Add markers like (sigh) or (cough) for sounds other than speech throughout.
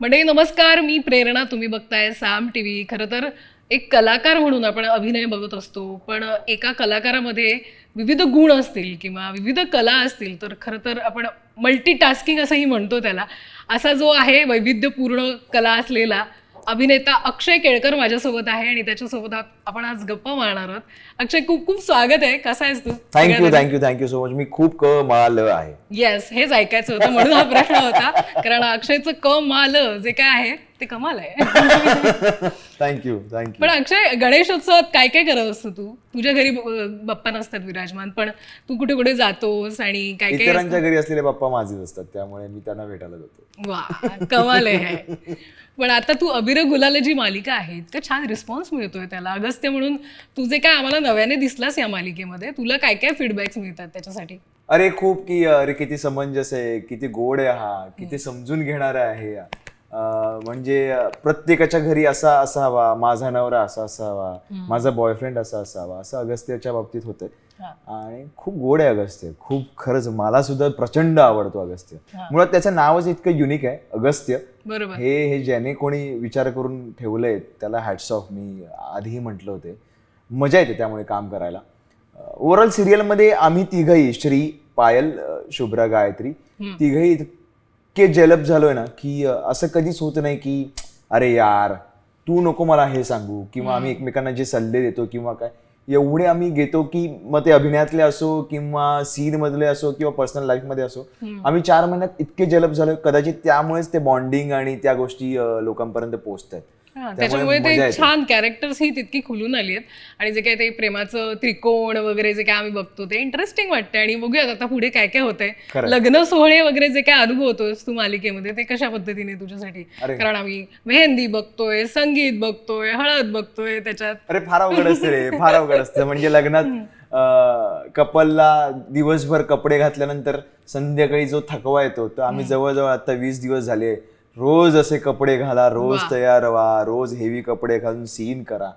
म्हणजे नमस्कार. मी प्रेरणा तुम्ही बघताय साम टी व्ही खरं तर एक कलाकार म्हणून आपण अभिनय बघत असतो. पण एका कलाकारामध्ये विविध गुण असतील किंवा विविध कला असतील तर खरं तर आपण मल्टीटास्किंग असंही म्हणतो त्याला. असा जो आहे वैविध्यपूर्ण कला असलेला अभिनेता अक्षय केळकर माझ्यासोबत आहे आणि त्याच्यासोबत हा आपण आज गप्पा मारणार आहोत. अक्षय खूप खूप स्वागत आहे. कसा आहेस तू? Thank you thank you thank you so much मी खूप क माल आहे. येस हेच ऐकायचं होतं म्हणून हा प्रश्न होता. कारण अक्षयचं क माल जे काय आहे ते कमाल आहे. (laughs) थँक्यू थँक्यू पण अक्षय गणेशोत्सवात काय काय करत असतो तू? तुझ्या घरी बाप्पा नसतात विराजमान पण तू कुठे कुठे जातोस आणि काय काय इतरांच्या घरी असलेले बाप्पा माझेच असतात त्यामुळे मी त्यांना भेटायला जातो. वा कमाल आहे. (laughs) पण आता तू अबिर गुलाल जी मालिका आहे इतकं छान रिस्पॉन्स मिळतोय त्याला. सदस्य म्हणून तू जे काय आम्हाला नव्याने दिसलास या मालिकेमध्ये तुला काय काय फीडबॅक्स मिळतात त्याच्यासाठी? अरे खूप की अरे किती समंजस आहे किती गोड आहे हा किती समजून घेणारा आहे म्हणजे प्रत्येकाच्या घरी असा असावा माझा नवरा असा असावा माझा बॉयफ्रेंड असा असावा असं अगस्त्याच्या बाबतीत होतं. आणि खूप गोड आहे अगस्त्य. खूप खरंच मला सुद्धा प्रचंड आवडतो अगस्त्य. मुळात त्याचं नावच इतकं युनिक आहे अगस्त्य. बरोबर. हे हे ज्याने कोणी विचार करून ठेवलंय त्याला हॅट्स ऑफ मी आधीही म्हटलं होते. मजा येते त्यामुळे काम करायला. ओव्हरऑल सिरियलमध्ये आम्ही तिघही श्री पायल शुभ्रा गायत्री तिघही इतके जलप झालोय ना की असं कधीच होत नाही की अरे यार तू नको मला हे सांगू किंवा आम्ही एकमेकांना जे सल्ले देतो किंवा काय. एवढे आम्ही घेतो की मग ते अभिनयातले असो किंवा सीन मधले असो किंवा पर्सनल लाईफमध्ये असो आम्ही चार महिन्यात इतके जलप झालोय कदाचित त्यामुळेच ते बॉन्डिंग आणि त्या गोष्टी लोकांपर्यंत पोहोचत आहेत हा, त्याच्यामुळे ते. छान कॅरेक्टर्स ही तितकी खुलून आली आहेत. आणि जे काय ते प्रेमाचं त्रिकोण वगैरे जे काय आम्ही बघतो ते इंटरेस्टिंग वाटतं आणि बघूयात आता पुढे काय काय होतंय. लग्न सोहळे वगैरे जे काय अनुभवतोस तू मालिकेमध्ये ते कशा पद्धतीने तुझ्यासाठी. कारण आम्ही मेहंदी बघतोय संगीत बघतोय हळद बघतोय त्याच्यात. अरे फार अवघड असते रे फार अवघड असतं. म्हणजे लग्नात कपलला दिवसभर कपडे घातल्यानंतर संध्याकाळी जो थकवा येतो तर आम्ही जवळजवळ आता वीस दिवस झाले रोज असे कपडे घाला रोज. तयार व्हा रोज हेवी कपडे घालून सीन करा.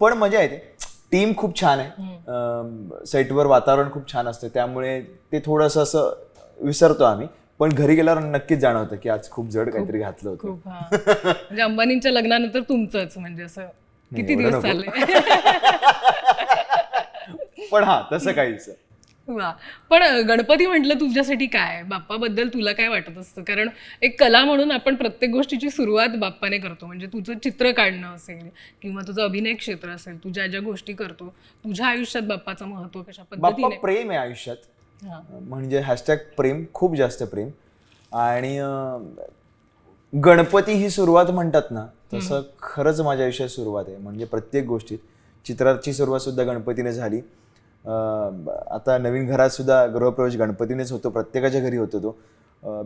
पण मजा येते. टीम खूप छान आहे. सेटवर वातावरण खूप छान असतं. त्यामुळे ते थोडंसं असं विसरतो आम्ही. पण घरी गेल्यावर नक्कीच जाणवतं की आज खूप जड काहीतरी घातलं होतं. म्हणजे अंबानींच्या लग्नानंतर तुमचंच म्हणजे असं किती दिवस. चालले (laughs) पण हा तसं काहीच. वा. पण गणपती म्हटलं तुझ्यासाठी काय? बाप्पाबद्दल तुला काय वाटत असतं? कारण एक कला म्हणून आपण प्रत्येक गोष्टीची सुरुवात बाप्पाने करतो. म्हणजे तुझं चित्र काढणं असेल किंवा तुझं अभिनय क्षेत्र असेल तू ज्या ज्या गोष्टी करतो तुझ्या आयुष्यात बाप्पाचं महत्त्व कशा पद्धतीने? प्रेम आहे आयुष्यात. म्हणजे हॅशटॅग प्रेम खूप जास्त प्रेम. आणि गणपती ही सुरुवात म्हणतात ना तसं खरंच माझ्या आयुष्यात सुरुवात आहे. म्हणजे प्रत्येक गोष्टीत. चित्राची सुरुवात सुद्धा गणपतीने झाली. आता नवीन घरात सुद्धा गृहप्रवेश गणपतीनेच होतो प्रत्येकाच्या घरी होतो तो.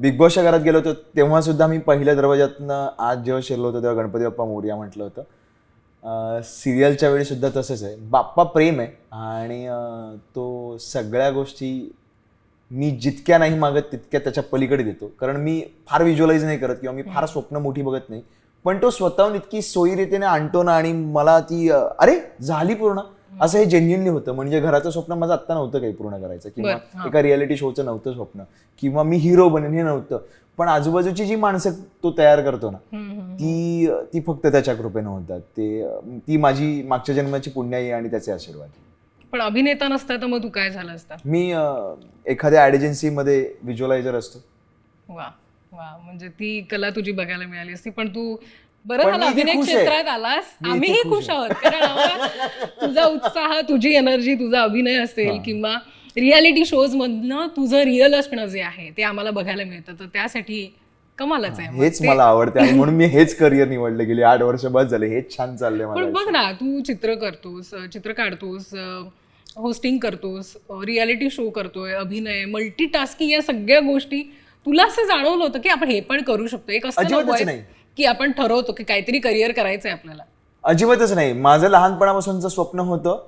बिग बॉसच्या घरात गेलो होतो तेव्हा सुद्धा मी पहिल्या दरवाज्यातनं आज जेव्हा शिरलो होतो तेव्हा गणपती बाप्पा मोर्या म्हटलं होतं. सिरियलच्या वेळी सुद्धा तसंच आहे. बाप्पा प्रेम आहे आणि तो सगळ्या गोष्टी मी जितक्या नाही मागत तितक्या त्याच्या पलीकडे देतो. कारण मी फार व्हिज्युअलाइज नाही करत किंवा मी फार स्वप्न मोठी बघत नाही. पण तो स्वतःहून इतकी सोयीरीतीने आणतो ना आणि मला ती अरे झाली पूर्ण. असं हे जेन्युनली होतं. म्हणजे घराचं स्वप्न माझं आत्ता नव्हतं काही पूर्ण करायचं. किंवा. एका रियालिटी शोचं नव्हतं स्वप्न. किंवा मी हिरो बनेन हे नव्हतं. पण आजूबाजूची जी माणसं तो तयार करतो ना. ती ती फक्त त्याच्या कृपेनं होतात. ते ती माझी मागच्या जन्माची पुण्याई आणि त्याचे आशीर्वाद. पण अभिनेता नसता तर मग तू काय झालं असता? मी एखाद्या ऍड एजन्सीमध्ये व्हिज्युअलायझर असतो. वा वा. म्हणजे ती कला तुझी बघायला मिळाली असती. पण तू बरं झालं अभिनय. क्षेत्रात आलास. आम्हीही खुश आहोत कारण आम्हाला तुझा उत्साह तुझी एनर्जी तुझा अभिनय असेल किंवा रियालिटी शोज मधनं तुझं रिअल असणं जे आहे ते आम्हाला बघायला मिळतं. तर त्यासाठी कमालच आहे. हेच मला आवडते आणि म्हणून मी (laughs) हेच करिअर निवडले. गेले आठ वर्ष बस झाले हेच छान चाललंय पण बघ ना तू चित्र करतोस चित्र काढतोस होस्टिंग करतोस रियालिटी शो करतोय अभिनय मल्टीटास्किंग या सगळ्या गोष्टी तुला असं जाणवलं होतं की आपण हे पण करू शकतो. एक असतं की आपण ठरवतो की काहीतरी करिअर करायचंय आपल्याला. अजिबातच नाही. माझं लहानपणापासूनचं स्वप्न होतं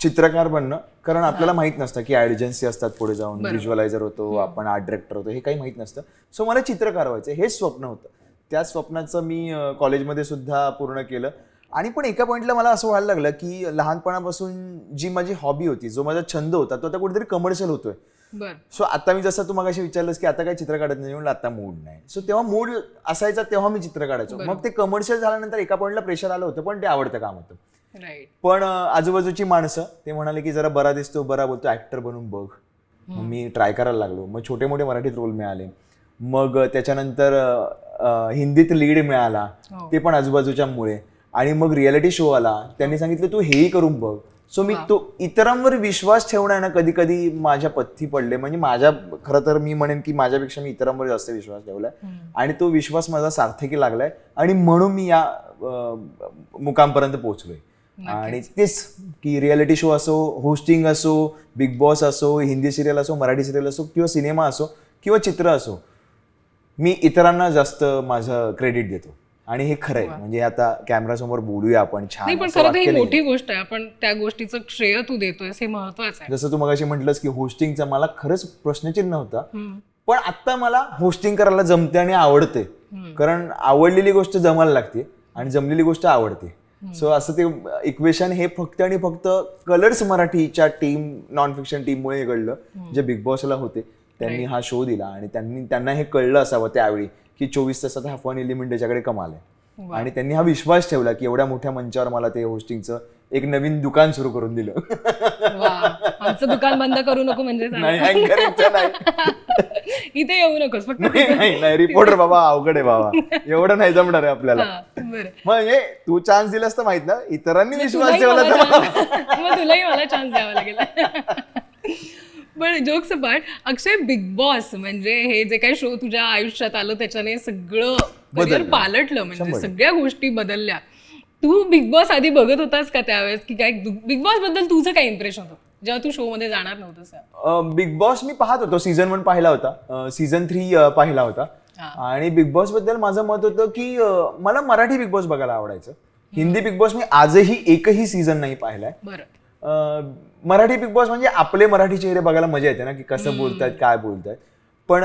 चित्रकार बनणं. कारण आपल्याला माहीत नसतं की एजन्सी असतात पुढे जाऊन व्हिज्युअलायझर होतो आपण आर्ट डिरेक्टर होतो हे काही माहीत नसतं. सो मला चित्रकार व्हायचं हेच स्वप्न होतं. त्या स्वप्नाचं मी अं, कॉलेजमध्ये सुद्धा पूर्ण केलं. आणि पण एका पॉईंटला मला असं व्हायला लागलं की लहानपणापासून जी माझी हॉबी होती जो माझा छंद होता तो आता कुठेतरी कमर्शियल होतोय. सो आता मी जसं तू मगाशी विचारलंस की आता काय चित्र काढत नाही म्हणलं आता मूड नाही. सो तेव्हा मूड असायचा तेव्हा मी चित्र काढायचो. मग ते कमर्शियल झाल्यानंतर एका पॉईंटला प्रेशर आलं होतं पण ते आवडतं काम होतं. पण आजूबाजूची माणसं ते म्हणाले की जरा बरा दिसतो बरा बोलतो ऍक्टर बनून बघ. मग मी ट्राय करायला लागलो. मग छोटे मोठे मराठीत रोल मिळाले. मग त्याच्यानंतर हिंदीत लीड मिळाला. हो. ते पण आजूबाजूच्या मुळे आणि मग रियालिटी शो आला. त्यांनी सांगितलं तू हेही करून बघ. सो मी तो इतरांवर विश्वास ठेवणं आहे ना कधी कधी माझ्या पथ्थी पडले. म्हणजे माझ्या खरं तर मी म्हणेन की माझ्यापेक्षा मी इतरांवर जास्त विश्वास ठेवलाय. आणि तो विश्वास माझा सार्थकी लागलाय. आणि म्हणून मी या मुकामपर्यंत पोहोचलोय. आणि तेच की रियालिटी शो असो होस्टिंग असो बिग बॉस असो हिंदी सिरियल असो मराठी सिरियल असो किंवा सिनेमा असो किंवा चित्र असो मी इतरांना जास्त माझं क्रेडिट देतो. आणि हे खरं आहे म्हणजे आता कॅमेरा समोर बोलूया आपण छान पण खरं ही. मोठी गोष्ट आहे. आपण त्या गोष्टीचं श्रेय तू देतोयस हे महत्वाचं आहे. जसं तू मगाशी म्हटलंस की होस्टिंगचा मला खरंच प्रश्नचिन्ह होता. पण आता मला होस्टिंग करायला जमते आणि आवडते कारण आवडलेली गोष्ट जमायला लागते आणि जमलेली गोष्ट आवडते. सो असं ते इक्वेशन हे फक्त आणि फक्त कलर्स मराठीच्या टीम नॉन फिक्शन टीममुळे घडलं. जे बिग बॉसला होते त्यांनी हा शो दिला आणि त्यांनी त्यांना हे कळलं असावं त्यावेळी. की चोवीस तासात हा फन एलिमेंट त्याच्याकडे कमाल आहे. आणि त्यांनी हा विश्वास ठेवला की एवढ्या मोठ्या मंचावर मला ते होस्टिंगचं एक नवीन दुकान सुरू करून दिलं. आमचं दुकान बंद करू नको म्हणजे. नाही (laughs) इथे येऊ नकोस फक्त नाही नाही रिपोर्टर बाबा अवघड आहे बाबा. एवढं नाही जमणार आहे आपल्याला. हा, म्हणजे तू चान्स दिलास तर माहीत ना इतरांनी विश्वास तुलाही ठेवला तर (laughs) तुलाही मला चान्स द्यावा लागेल. (laughs) पण जोक्स पाठ अक्षय बिग बॉस म्हणजे हे जे काही शो तुझ्या आयुष्यात आलं त्याच्याने सगळं करिअर बदललं. पालटलं म्हणजे सगळ्या गोष्टी बदलल्या. तू बिग बॉस आधी बघत होतास का त्यावेळेस? की काय बिग बॉसबद्दल तुझं काय इम्प्रेशन होतं? जेव्हा तू शो मध्ये जाणार नव्हतंस बिग बॉस मी पाहत होतो. सीझन वन पाहिला होता. सीझन थ्री पाहिला होता. आणि बिग बॉसबद्दल माझं मत होतं की मला मराठी बिग बॉस बघायला आवडायचं. हिंदी बिग बॉस मी आजही एकही सीझन नाही पाहिलाय. मराठी बिग बॉस म्हणजे आपले मराठी चेहरे बघायला मजा येते ना की कसं बोलतायत काय बोलतायत. पण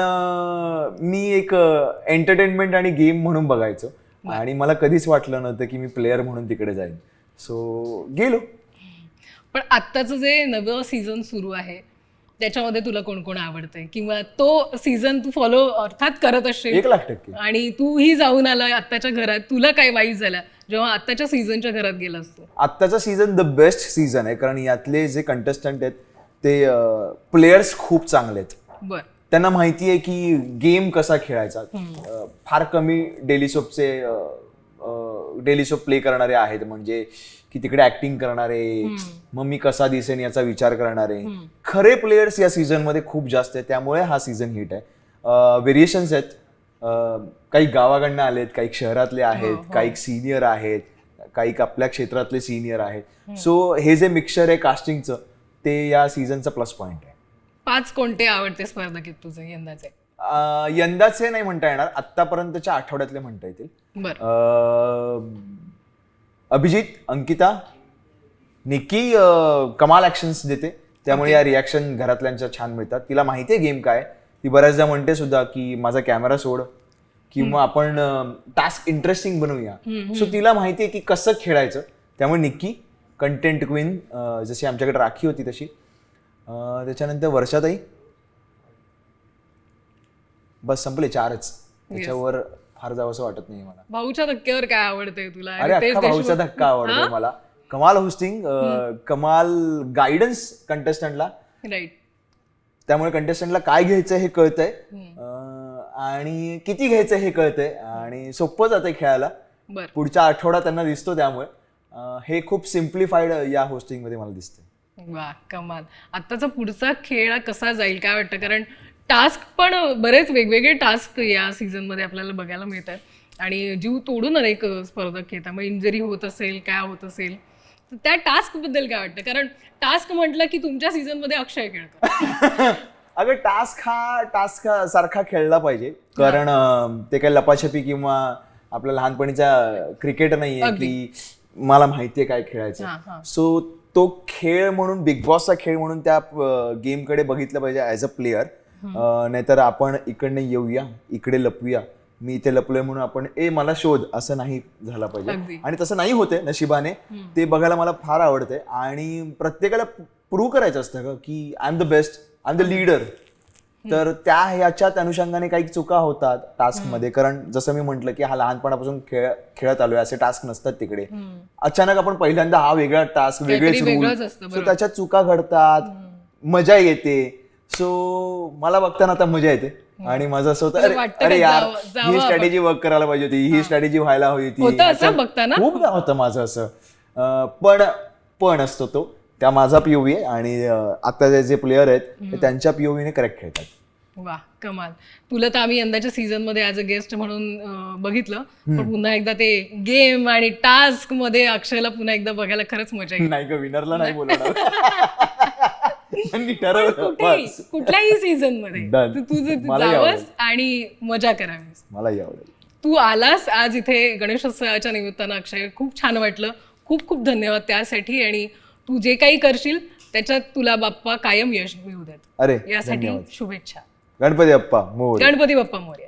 मी एक एंटरटेनमेंट आणि गेम म्हणून बघायचो. आणि मला कधीच वाटलं नव्हतं की मी प्लेअर म्हणून तिकडे जाईन. सो गेलो. पण आत्ताचं जे नवं सीझन सुरू आहे त्याच्यामध्ये तुला कोण कोण आवडतंय? किंवा तो सीझन तू फॉलो अर्थात करत असशील एक लाख टक्के. आणि तूही जाऊन आला आत्ताच्या घरात तुला काय वाईट झाला? जेव्हा आत्ताच्या सीझनच्या घरात गेला असतो. आत्ताचा सीझन द बेस्ट सीझन आहे कारण यातले जे कंटेस्टंट आहेत ते प्लेयर्स खूप चांगले आहेत. बर. त्यांना माहिती आहे की गेम कसा खेळायचा. अं, फार कमी डेली सोपचे डेली सोप प्ले करणारे आहेत म्हणजे की तिकडे ऍक्टिंग करणारे मग मी कसा दिसेन याचा विचार करणारे. खरे प्लेयर्स या सीझनमध्ये खूप जास्त आहेत त्यामुळे हा सीझन हिट आहे. व्हेरिएशन्स आहेत. काही गावाकडनं आलेत काही शहरातले आहेत काही सिनियर आहेत काही आपल्या क्षेत्रातले सिनियर आहेत. सो हे जे मिक्सचर आहे कास्टिंगचं ते या सीझनचा प्लस पॉईंट आहे. पाच कोणते आवडते स्पर्धक आहेत तुझे यंदाचे? यंदाचे नाही म्हणता येणार आतापर्यंतच्या आठवड्यातले म्हणता येतील. अभिजित अंकिता निक्की अं, कमाल ऍक्शन्स देते. त्यामुळे या रिॲक्शन घरातल्यांच्या छान मिळतात. तिला माहिती आहे गेम काय ती बऱ्याचदा म्हणते सुद्धा की माझा कॅमेरा सोड किंवा आपण टास्क इंटरेस्टिंग बनवूया. सो तिला माहिती आहे की कसं खेळायचं. त्यामुळे निक्की कंटेंट क्वीन जशी आमच्याकडे राखी होती तशी. त्याच्यानंतर वर्षाताई. बस संपले चारच. त्याच्यावर फार जावंसं वाटत नाही मला. भाऊच्या धक्क्यावर काय आवडतंय तुला? अरे अख्खा भाऊचा धक्का आवडतो मला. कमाल होस्टिंग कमाल गायडन्स कंटेस्टंटला राईट त्यामुळे कंटेस्टंटला काय घ्यायचं हे कळतंय. आणि किती घ्यायचं हे कळतंय. आणि सोपं जातंय खेळायला. बर. पुढचा आठवडा त्यांना दिसतो त्यामुळे. हे खूप सिम्प्लिफाईड या होस्टिंगमध्ये मला दिसतंय. वा कमाल. आत्ताचा पुढचा खेळ कसा जाईल काय वाटतं? कारण टास्क पण बरेच वेगवेगळे टास्क या सीझनमध्ये आपल्याला बघायला मिळतात. आणि जीव तोडून अनेक स्पर्धक येतात. मग इंजरी होत असेल काय होत असेल त्या टास्कबद्दल काय वाटतं? कारण टास्क म्हटलं की तुमच्या सीझनमध्ये अक्षय खेळतो (laughs) अगं टास्क हा टास्क सारखा खेळला पाहिजे. कारण ते काही लपाछपी किंवा आपल्या लहानपणीचा क्रिकेट नाहीये की मला माहितीये काय. खेळायचं. सो तो खेळ म्हणून बिग बॉसचा खेळ म्हणून त्या गेमकडे बघितलं पाहिजे ऍज अ प्लेअर नाहीतर आपण इकडनं येऊया इकडे लपूया. मी इथे लपलोय म्हणून आपण ए मला शोध. असं नाही झालं. पाहिजे. आणि तसं नाही होते नशिबाने. ते बघायला मला फार आवडते. आणि प्रत्येकाला प्रूव्ह करायचं असतं ग की I am the best I am the leader तर त्या ह्याच्यात अनुषंगाने काही चुका होतात टास्कमध्ये कारण जसं मी म्हंटल की हा लहानपणापासून खेळ खेळत आलोय असे टास्क नसतात तिकडे. अचानक आपण पहिल्यांदा हा वेगळा टास्क वेगळेच रूल सो त्याच्यात चुका घडतात मजा येते. सो मला बघताना आता मजा येते. आणि माझं असं होतं अरे यार ही. स्ट्रॅटेजी वर्क करायला पाहिजे होती ही स्ट्रॅटेजी व्हायला हवी होती? खूपदा होतं माझं असं. पण पण असतो तो. त्या माझा पीओव्ही आहे आणि आता जे प्लेयर आहेत ते त्यांच्या पीओव्हीने करेक्ट खेळतात. वा कमाल. तुला तर आम्ही यंदाच्या सीझनमध्ये ऍज अ गेस्ट म्हणून बघितलं. पण पुन्हा एकदा ते गेम आणि टास्कमध्ये अक्षयला पुन्हा एकदा बघायला खरंच मजा येईल. नाही का विनरला नाही बोलणार (laughs) त्यांनी ठरवलं. कुठेही बस. कुठल्याही सीझनमध्ये (laughs) Done. तू तुझं मलाही जावंस आवडेल. आणि मजा करावीस. मलाही आवडेल. तू आलास आज इथे गणेशोत्सवाच्या निमित्तानं अक्षय. खूप छान वाटलं. खूप खूप धन्यवाद त्यासाठी. आणि तू जे काही करशील त्याच्यात तुला बाप्पा कायम यश मिळू देत. अरे यासाठी धन्यवाद. शुभेच्छा. गणपती अप्पा मोर. गणपती बाप्पा मोर्या